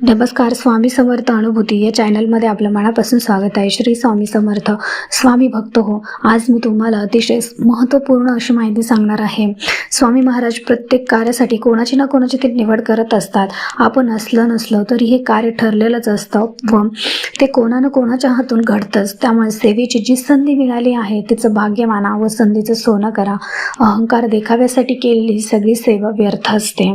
नमस्कार स्वामी समर्थ अनुभूती या चॅनलमध्ये आपलं मनापासून स्वागत आहे. श्री स्वामी समर्थ स्वामी भक्त हो. आज मी तुम्हाला अतिशय महत्त्वपूर्ण अशी माहिती सांगणार आहे. स्वामी महाराज प्रत्येक कार्यासाठी कोणाची ना कोणाची ते निवड करत असतात. आपण असलं नसलं तरी हे कार्य ठरलेलंच असतं व ते कोणा ना कोणाच्या हातून घडतंच. त्यामुळे सेवेची जी संधी मिळाली आहे तिचं भाग्य माना व संधीचं सोनं करा. अहंकार देखाव्यासाठी केलेली ही सगळी सेवा व्यर्थ असते.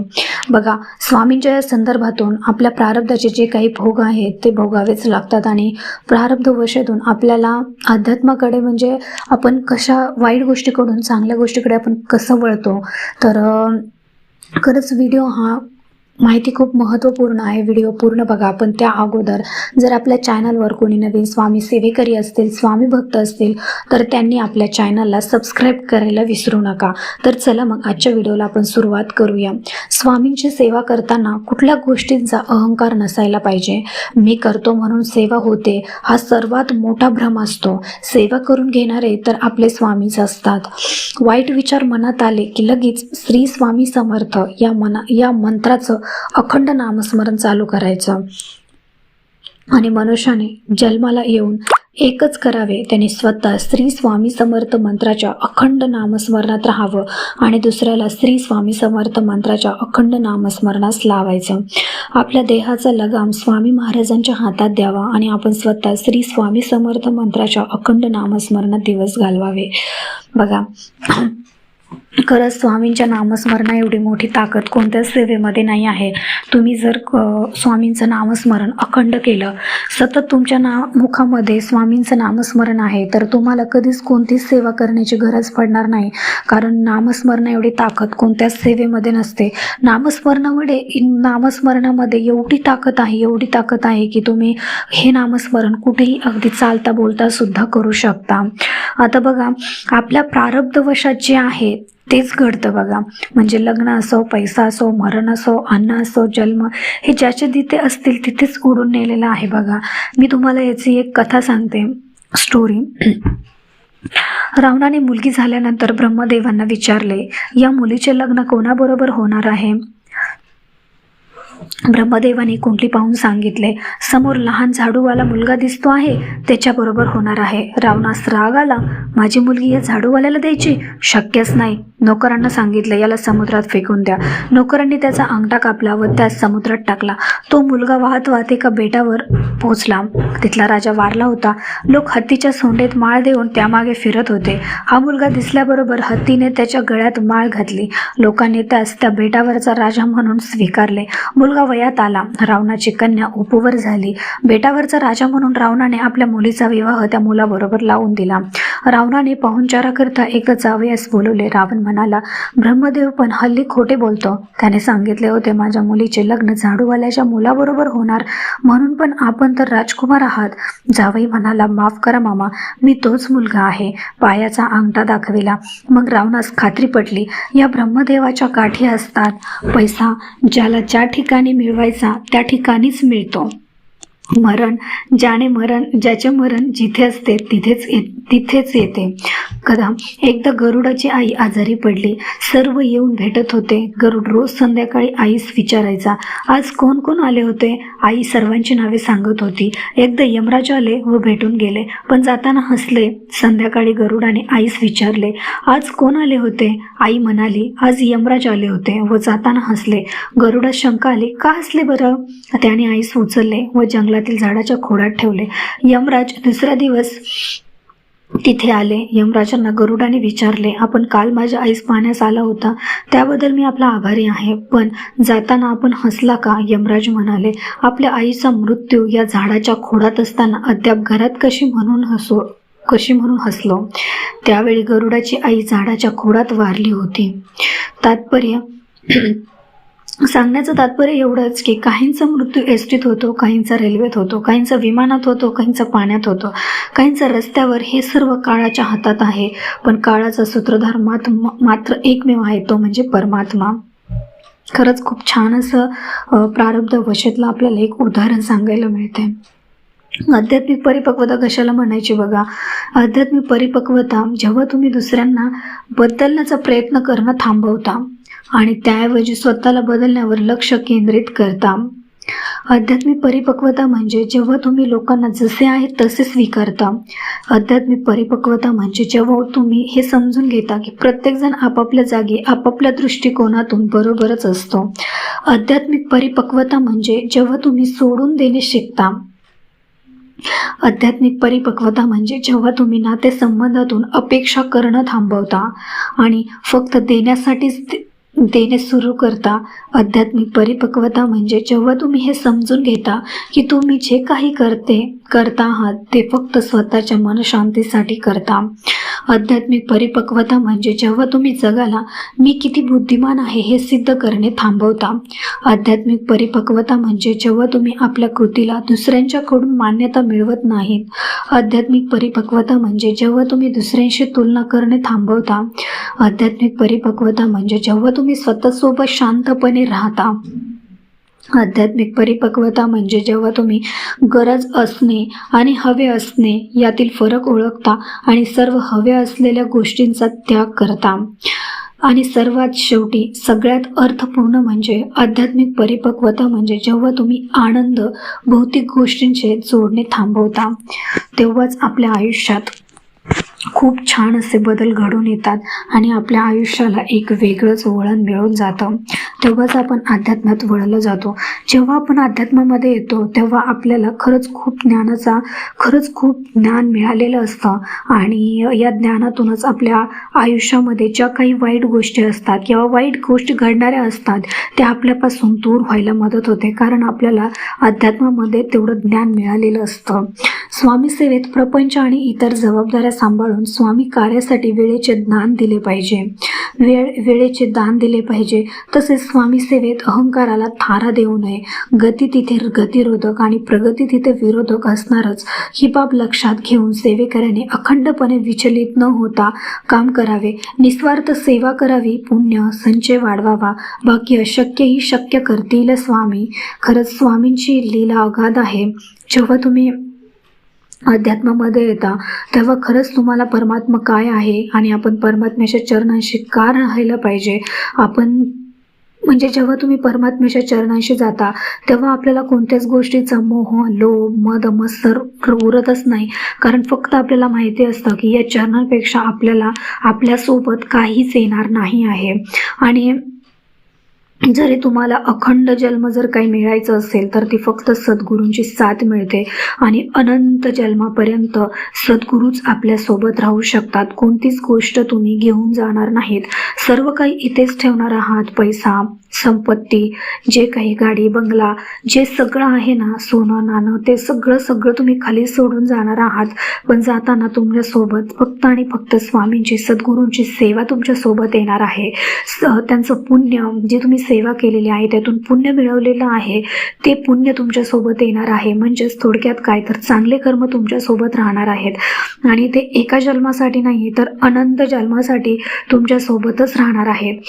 बघा स्वामींच्या या संदर्भातून आपल्या प्रारब्धाचे जे काही भोग आहेत ते भोगावेच लागतात आणि प्रारब्ध वशेतून आपल्याला अध्यात्माकडे म्हणजे आपण कशा वाईट गोष्टीकडून चांगल्या गोष्टीकडे आपण कसं वळतो? तर खरंच व्हिडिओ हा माहिती खूप महत्त्वपूर्ण आहे. व्हिडिओ पूर्ण बघा. पण त्या अगोदर जर आपल्या चॅनलवर कोणी नवीन स्वामी सेवेकरी असतील स्वामी भक्त असतील तर त्यांनी आपल्या चॅनलला सबस्क्राईब करायला विसरू नका. तर चला मग आजच्या व्हिडिओला आपण सुरुवात करूया. स्वामींची सेवा करताना कुठल्या गोष्टींचा अहंकार नसायला पाहिजे? मी करतो म्हणून सेवा होते. हा सर्वात मोठा भ्रम असतो. सेवा करून घेणारे तर आपले स्वामीच असतात. वाईट विचार मनात आले की लगेच श्री स्वामी समर्थ या मना या मंत्राचं अखंड नामस्मरण चालू करायचं. आणि मनुष्याने जन्माला येऊन एकच करावे त्याने स्वतः श्री स्वामी समर्थ मंत्राच्या अखंड नामस्मरणात राहावं आणि दुसऱ्याला श्री स्वामी समर्थ मंत्राच्या अखंड नामस्मरणास लावायचं. आपल्या देहाचा लगाम स्वामी महाराजांच्या हातात द्यावा आणि आपण स्वतः श्री स्वामी समर्थ मंत्राच्या अखंड नामस्मरणात दिवस घालवावे. बघा खरंच स्वामींच्या नामस्मरणा एवढी मोठी ताकद कोणत्याच सेवेमध्ये नाही आहे. तुम्ही जर स्वामींचं नामस्मरण अखंड केलं सतत तुमच्या ना मुखामध्ये स्वामींचं नामस्मरण आहे तर तुम्हाला कधीच कोणतीच सेवा करण्याची गरज पडणार नाही. कारण नामस्मरण एवढी ताकद कोणत्याच सेवेमध्ये नसते. नामस्मरणामध्ये नामस्मरणामध्ये एवढी ताकद आहे एवढी ताकद आहे की तुम्ही हे नामस्मरण कुठेही अगदी चालता बोलता सुद्धा करू शकता. आता बघा आपल्या प्रारब्धवशात जे आहे तेच घडतं बघा. म्हणजे लग्न असो पैसा असो मरण असो अन्न असो जन्म हे ज्याचे तिथे असतील तिथेच उडून नेलेलं आहे बघा. मी तुम्हाला याची एक कथा सांगते. स्टोरी रावणाने मुलगी झाल्यानंतर ब्रह्मदेवांना विचारले या मुलीचे लग्न कोणाबरोबर होणार आहे? ब्रह्मदेवाने कुंडली पाहून सांगितले समोर लहान झाडूवाला मुलगा दिसतो आहे त्याच्याबरोबर होणार आहे. रावणास राग आला. माझी मुलगी या झाडूवाल्याला द्यायची? शक्यच नाही. नोकरांना सांगितलं याला समुद्रात फेकून द्या. नोकरांनी त्याचा अंगठा कापला व त्या समुद्रात टाकला. तो मुलगा वाहत वाहत एका बेटावर पोहोचला तिथला राजा वारला होता. लोक हत्तीच्या सोंडेत माळ देऊन त्यामागे फिरत होते. हा मुलगा दिसल्याबरोबर हत्तीने त्याच्या गळ्यात माळ घातली. लोकांनी त्यास त्या बेटावरचा राजा म्हणून स्वीकारले. मुलगा वयात आला. रावणाची कन्या उपवर झाली. बेटावरचा राजा म्हणून रावणाने आपल्या मुलीचा विवाह त्या मुलाबरोबर लावून दिला. रावणाने पाहुणचाराकरता एकच जावयास बोलवले. रावण म्हणाला ब्रह्मदेव पण हल्ली खोटे बोलतो. त्याने सांगितले होते माझ्या मुलीचे लग्न झाडूवाल्याच्या मुलाबरोबर होणार म्हणून पण आपण तर राजकुमार आहात. जावई म्हणाला माफ करा मामा मी तोच मुलगा आहे पायाचा अंगठा दाखविला. मग रावणास खात्री पटली या ब्रह्मदेवाच्या काठी असतात. पैसा ज्याला ज्या ठिकाणी मिळवायचा त्या ठिकाणीच मिळतो. मरण ज्याने मरण ज्याचे मरण जिथे असते तिथेच ये तिथेच येते. कदा एकदा गरुडाची आई आजारी पडली सर्व येऊन भेटत होते. गरुड रोज संध्याकाळी आईस विचारायचा आज कोण कोण आले होते? आई सर्वांची नावे सांगत होती. एकदा यमराज आले व भेटून गेले पण जाताना हसले. संध्याकाळी गरुडाने आईस विचारले आज कोण आले होते? आई म्हणाली आज यमराज आले होते. व जाताना हसले. गरुडा शंका आली का हसले बरं? त्याने आईस उचलले व जंगलातील झाडाच्या खोडात ठेवले. यमराज दुसरा दिवस तिथे आले. यमराजांना गरुडाने विचारले आपण काल माझ्या आईस पाहण्यास आला होता. त्याबद्दल मी आपला आभारी आहे. पण जाताना आपण हसला का? यमराज म्हणाले आपल्या आईचा मृत्यू या झाडाच्या खोडात असताना अद्याप घरात कशी म्हणून हसो कशी म्हणून हसलो? त्यावेळी गरुडाची आई झाडाच्या खोडात वारली होती. तात्पर्य सांगण्याचं तात्पर्य एवढंच की काहींचा मृत्यू एस टीत होतो काहींचा रेल्वेत होतो काहींचा विमानात होतो काहींचा पाण्यात होतो. काहींचा रस्त्यावर हे सर्व काळाच्या हातात आहे. पण काळाचा सूत्रधार मात मात्र एकमेव आहे तो म्हणजे परमात्मा. खरंच खूप छान असं प्रारब्ध वशेतलं आपल्याला एक उदाहरण सांगायला मिळते आध्यात्मिक परिपक्वता कशाला म्हणायची बघा? आध्यात्मिक परिपक्वता जेव्हा तुम्ही दुसऱ्यांना बदलण्याचा प्रयत्न करणं थांबवता आणि त्याऐवजी स्वतःला बदलण्यावर लक्ष केंद्रित करता. आध्यात्मिक परिपक्वता म्हणजे जेव्हा तुम्ही लोकांना जसे आहेत तसे स्वीकारता. आध्यात्मिक परिपक्वता म्हणजे जेव्हा तुम्ही हे समजून घेता की प्रत्येकजण आपापल्या जागी आपापल्या दृष्टिकोनातून बरोबरच असतो. आध्यात्मिक परिपक्वता म्हणजे जेव्हा तुम्ही सोडून देणे शिकता. आध्यात्मिक परिपक्वता म्हणजे जेव्हा तुम्ही नातेसंबंधातून अपेक्षा करणं थांबवता आणि फक्त देण्यासाठीच देणे सुरू करता. आध्यात्मिक परिपक्वता म्हणजे जेव्हा तुम्ही हे समजून घेता की तुम्ही जे काही करते करता आहात ते फक्त स्वतःच्या मनशांतीसाठी करता. आध्यात्मिक परिपक्वता म्हणजे जेव्हा तुम्ही जगाला मी किती बुद्धिमान आहे हे सिद्ध करणे थांबवता. आध्यात्मिक परिपक्वता म्हणजे जेव्हा तुम्ही आपल्या कृतीला दुसऱ्यांच्याकडून मान्यता मिळवत नाहीत आध्यात्मिक परिपक्वता म्हणजे जेव्हा तुम्ही दुसऱ्यांशी तुलना करणे थांबवता. आध्यात्मिक परिपक्वता म्हणजे जेव्हा तुम्ही स्वतःसोबत शांतपणे राहता. आध्यात्मिक परिपक्वता म्हणजे जेव्हा तुम्ही गरज असणे आणि हवे असणे यातील फरक ओळखता आणि सर्व हव्या असलेल्या गोष्टींचा त्याग करता. आणि सर्वात शेवटी सगळ्यात अर्थपूर्ण म्हणजे आध्यात्मिक परिपक्वता म्हणजे जेव्हा तुम्ही आनंद भौतिक गोष्टींचे जोडणे थांबवता तेव्हाच आपल्या आयुष्यात खूप छान असे बदल घडून येतात आणि आपल्या आयुष्याला एक वेगळंच वळण मिळून जातं. तेव्हाच आपण अध्यात्मात वळलं जातो. जेव्हा आपण अध्यात्मामध्ये येतो तेव्हा आपल्याला खरंच खूप ज्ञानाचा खरंच खूप ज्ञान मिळालेलं असतं. आणि या ज्ञानातूनच आपल्या आयुष्यामध्ये ज्या काही वाईट गोष्टी असतात किंवा वाईट गोष्टी घडणाऱ्या असतात त्या आपल्यापासून दूर व्हायला मदत होते. कारण आपल्याला अध्यात्मामध्ये तेवढं ज्ञान मिळालेलं असतं. स्वामी सेवेत प्रपंच आणि इतर जबाबदाऱ्या सांभाळून स्वामी कार्यासाठी वेळेचे दान दिले पाहिजे. वेळ वेळेचे दान दिले पाहिजे. तसेच स्वामी सेवेत अहंकाराला थारा देऊ नये. गती तिथे गतिरोधक आणि प्रगती तिथे विरोधक असणारच. ही बाब लक्षात घेऊन सेवेकऱ्याने अखंडपणे विचलित न होता काम करावे. निस्वार्थ सेवा करावी. पुण्य संचय वाढवावा. बाकी अशक्यही शक्य करतील स्वामी. खरंच स्वामींची लीला अगाध आहे. जेव्हा तुम्ही अध्यात्मामध्ये येता तेव्हा खरंच तुम्हाला परमात्मा काय आहे आणि आपण परमात्म्याच्या चरणांशी का राहायला पाहिजे? आपण म्हणजे जेव्हा तुम्ही परमात्म्याच्या चरणांशी जाता तेव्हा आपल्याला कोणत्याच गोष्टीचा मोह लोभ मद मत्सर उरतच नाही. कारण फक्त आपल्याला माहिती असतं की या चरणांपेक्षा आपल्याला आपल्यासोबत काहीच येणार नाही आहे. आणि जरी तुम्हाला अखंड जन्म जर काही मिळायचं असेल तर ती फक्त सद्गुरूंची साथ मिळते आणि अनंत जन्मापर्यंत सद्गुरूच आपल्यासोबत राहू शकतात. कोणतीच गोष्ट तुम्ही घेऊन जाणार नाहीत. सर्व काही इथेच ठेवणार आहात. पैसा संपत्ती जे काही गाडी बंगला जे सगळं आहे ना सोनं नाणं ते सगळं सगळं तुम्ही खाली सोडून जाणार आहात. पण जाताना तुमच्यासोबत फक्त आणि फक्त स्वामींची सद्गुरूंची सेवा तुमच्यासोबत येणार आहे. स त्यांचं पुण्य जे तुम्ही सेवा केलेली आहे त्यातून पुण्य मिळवलेलं आहे ते पुण्य तुमच्यासोबत येणार आहे. म्हणजेच थोडक्यात काय तर चांगले कर्म तुमच्यासोबत राहणार आहेत. आणि ते एका जन्मासाठी नाही तर अनंत जन्मासाठी तुमच्यासोबतच राहणार आहेत.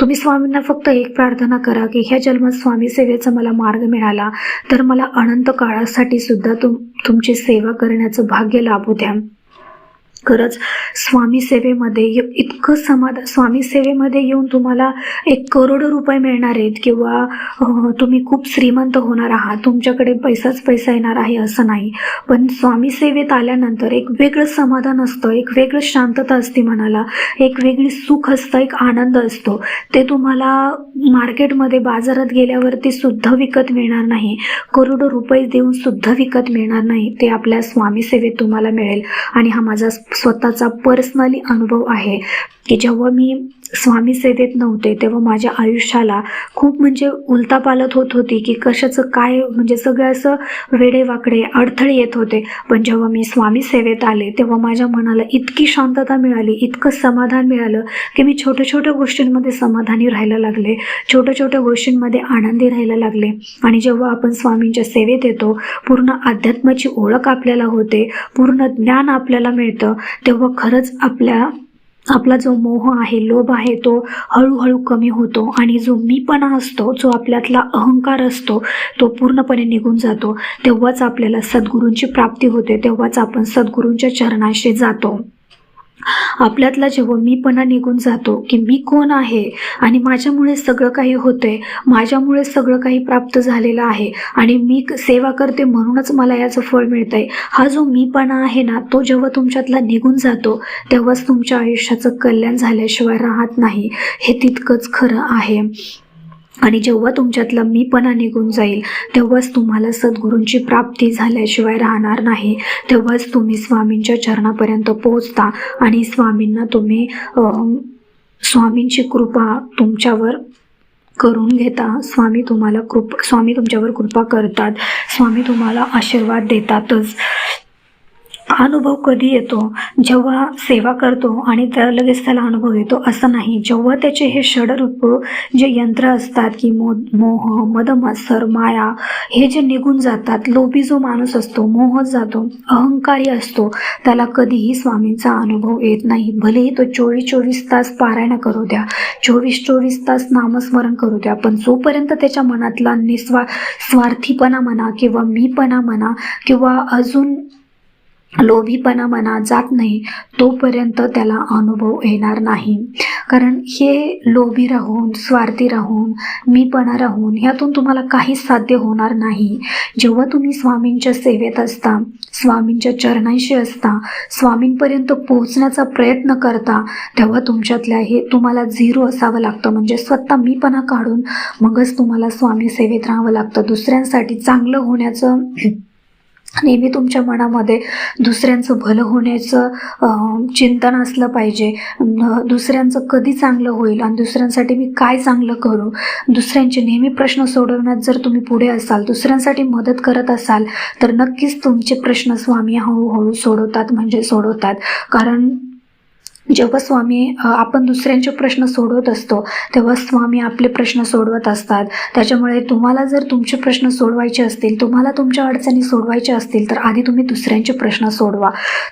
तुम्ही स्वामींना फक्त एक प्रार्थना करा की ह्या जन्मात स्वामी सेवेचा मला मार्ग मिळाला तर मला अनंत काळासाठी सुद्धा तुम तुमची सेवा करण्याचं भाग्य लाभू द्या. खरंच स्वामी सेवेमध्ये ये- इतकं समाधान स्वामी सेवेमध्ये येऊन तुम्हाला एक करोड रुपये मिळणार आहेत किंवा तुम्ही खूप श्रीमंत होणार आहात तुमच्याकडे पैसाच पैसा येणार आहे असं नाही. पण स्वामी सेवेत आल्यानंतर एक वेगळं समाधान असतं एक वेगळं शांतता असते मनाला एक वेगळी सुख असतं एक आनंद असतो. ते तुम्हाला मार्केटमध्ये बाजारात गेल्यावरती सुद्धा विकत मिळणार नाही. करोडो रुपये देऊन सुद्धा विकत मिळणार नाही. ते आपल्या स्वामी सेवेत तुम्हाला मिळेल. आणि हा माझा स्वतःचा पर्सनली अनुभव आहे की जेव्हा मी स्वामी सेवेत नव्हते तेव्हा माझ्या आयुष्याला खूप म्हणजे उलतापालत होत होती की कशाचं काय म्हणजे सगळं असं वेडेवाकडे अडथळे येत होते. पण जेव्हा मी स्वामी सेवेत आले तेव्हा माझ्या मनाला इतकी शांतता मिळाली इतकं समाधान मिळालं की मी छोट्या छोट्या गोष्टींमध्ये समाधानी राहायला लागले छोट्या छोट्या गोष्टींमध्ये आनंदी राहायला लागले. आणि जेव्हा आपण स्वामींच्या सेवेत येतो पूर्ण अध्यात्माची ओळख आपल्याला होते पूर्ण ज्ञान आपल्याला मिळतं तेव्हा खरंच आपल्या आपला जो मोह आहे लोभ आहे तो हळूहळू कमी होतो आणि जो मीपणा असतो जो आपल्यातला अहंकार असतो तो पूर्णपणे निघून जातो. तेव्हाच आपल्याला सद्गुरूंची प्राप्ती होते तेव्हाच आपण सद्गुरूंच्या चरणाशी जातो. आपल्यातला जेव्हा मीपणा निघून जातो की मी कोण आहे आणि माझ्यामुळे सगळं काही होतंय माझ्यामुळे सगळं काही प्राप्त झालेलं आहे आणि मी क- सेवा करते म्हणूनच मला याचं फळ मिळतंय हा जो मीपणा आहे ना तो जेव्हा तुमच्यातला निघून जातो तेव्हाच तुमच्या आयुष्याचं कल्याण झाल्याशिवाय राहत नाही. हे तितकंच खरं आहे. आणि जेव्हा तुमच्यातला मीपणा निघून जाईल तेव्हाच तुम्हाला सद्गुरूंची प्राप्ती झाल्याशिवाय राहणार नाही. तेव्हाच तुम्ही स्वामींच्या चरणापर्यंत पोहोचता आणि स्वामींना तुम्ही स्वामींची कृपा तुमच्यावर करून घेता. स्वामी तुम्हाला कृप स्वामी तुमच्यावर कृपा करतात. स्वामी तुम्हाला आशीर्वाद देतातच. हा अनुभव कधी येतो जेव्हा सेवा करतो आणि त्या लगेच त्याला अनुभव येतो असं नाही. जेव्हा त्याचे हे षडरूप जे यंत्र असतात की मो मोह मदमत्सर माया हे जे निघून जातात लोभी जो माणूस असतो मोहत जातो अहंकारी असतो त्याला कधीही स्वामींचा अनुभव येत नाही. भलेही तो चोवीस चोवीस तास पारायण करू द्या चोवीस चोवीस तास नामस्मरण करू द्या पण जोपर्यंत त्याच्या मनातला निस्वा स्वार्थीपणा म्हणा किंवा मीपणा म्हणा किंवा अजून लोभीपणा म्हणा जात नाही तोपर्यंत त्याला अनुभव येणार नाही. कारण हे लोभी राहून स्वार्थी राहून मीपणा राहून ह्यातून तुम्हाला काहीच साध्य होणार नाही. जेव्हा तुम्ही स्वामींच्या सेवेत असता स्वामींच्या चरणांशी असता स्वामींपर्यंत पोहोचण्याचा प्रयत्न करता तेव्हा तुमच्यातल्या हे तुम्हाला झिरो असावं लागतं. म्हणजे स्वतः मीपणा काढून मगच तुम्हाला स्वामी सेवेत राहावं लागतं. दुसऱ्यांसाठी चांगलं होण्याचं नेहमी तुमच्या मनामध्ये दुसऱ्यांचं भलं होण्याचं चिंतन असलं पाहिजे. दुसऱ्यांचं कधी चांगलं होईल आणि दुसऱ्यांसाठी मी काय चांगलं करू? दुसऱ्यांचे नेहमी प्रश्न सोडवण्यात जर तुम्ही पुढे असाल दुसऱ्यांसाठी मदत करत असाल तर नक्कीच तुमचे प्रश्न स्वामी हळूहळू सोडवतात म्हणजे सोडवतात. कारण जेव्हा स्वामी आपण दुसऱ्यांचे प्रश्न सोडवत असतो तेव्हा स्वामी आपले प्रश्न सोडवत असतात. त्याच्यामुळे तुम्हाला जर तुमचे प्रश्न सोडवायचे असतील तुम्हाला तुमच्या अडचणी सोडवायच्या असतील तर आधी तुम्ही दुसऱ्यांचे प्रश्न सोडवा.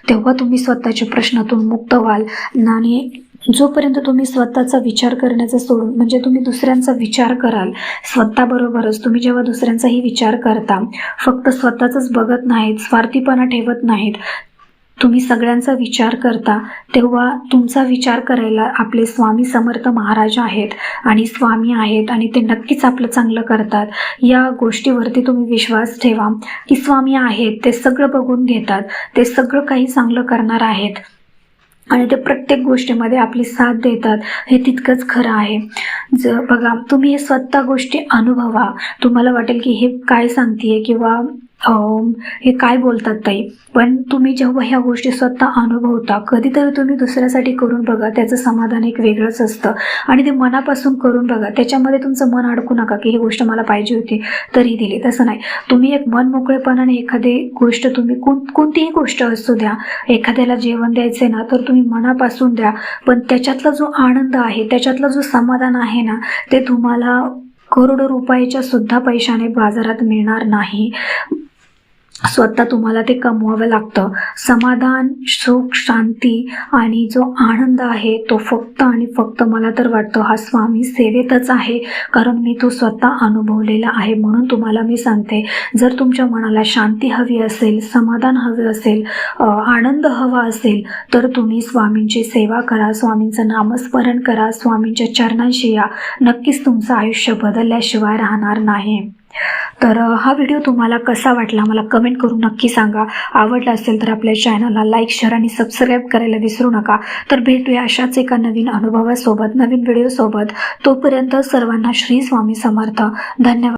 तेव्हा तुम्ही स्वतःच्या प्रश्नातून मुक्त व्हाल. आणि जोपर्यंत तुम्ही स्वतःचा विचार करण्याचा सोडून म्हणजे तुम्ही दुसऱ्यांचा विचार कराल स्वतःबरोबरच तुम्ही जेव्हा दुसऱ्यांचाही विचार करता फक्त स्वतःचंच बघत नाहीत स्वार्थीपणा ठेवत नाहीत तुम्ही सगळ्यांचा विचार करता तेव्हा तुमचा विचार करायला आपले स्वामी समर्थ महाराज आहेत आणि स्वामी आहेत आणि ते नक्कीच आपलं चांगलं करतात. या गोष्टीवरती तुम्ही विश्वास ठेवा की स्वामी आहेत ते सगळं बघून घेतात ते सगळं काही चांगलं करणार आहेत. आणि ते प्रत्येक गोष्टीमध्ये आपली साथ देतात हे तितकंच खरं आहे. ज बघा तुम्ही हे स्वतः गोष्टी अनुभवा. तुम्हाला वाटेल की हे काय सांगते किंवा हे काय बोलतात ताई? पण तुम्ही जेव्हा ह्या गोष्टी स्वतः अनुभवता कधीतरी तुम्ही दुसऱ्यासाठी करून बघा त्याचं समाधान एक वेगळंच असतं. आणि ते मनापासून करून बघा. त्याच्यामध्ये तुमचं मन अडकू नका की ही गोष्ट मला पाहिजे होती तरी दिली. तसं नाही. तुम्ही एक मन मोकळेपणाने एखादी गोष्ट तुम्ही कोण कोणतीही गोष्ट असू द्या एखाद्याला जेवण द्यायचे ना तर तुम्ही मनापासून द्या. पण त्याच्यातला जो आनंद आहे त्याच्यातला जो समाधान आहे ना ते तुम्हाला करोडो रुपयाच्या सुद्धा पैशाने बाजारात मिळणार नाही. स्वतः तुम्हाला ते कमवावं लागतं. समाधान सुख शांती आणि जो आनंद आहे तो फक्त आणि फक्त मला तर वाटतं हा स्वामी सेवेतच आहे. कारण मी तो स्वतः अनुभवलेला आहे म्हणून तुम्हाला मी सांगते. जर तुमच्या मनाला शांती हवी असेल समाधान हवे असेल आनंद हवा असेल तर तुम्ही स्वामींची सेवा करा स्वामींचं नामस्मरण करा स्वामींच्या चरणांशी या. नक्कीच तुमचं आयुष्य बदलल्याशिवाय राहणार नाही. तर हा व्हिडिओ तुम्हाला कसा वाटला मला कमेंट करून नक्की सांगा. आवडला असेल तर आपल्या चॅनलला लाईक शेअर आणि सबस्क्राईब करायला विसरू नका. तर भेटूया अशाच एका नवीन अनुभवासोबत नवीन व्हिडिओसोबत. तोपर्यंत सर्वांना श्री स्वामी समर्थ. धन्यवाद.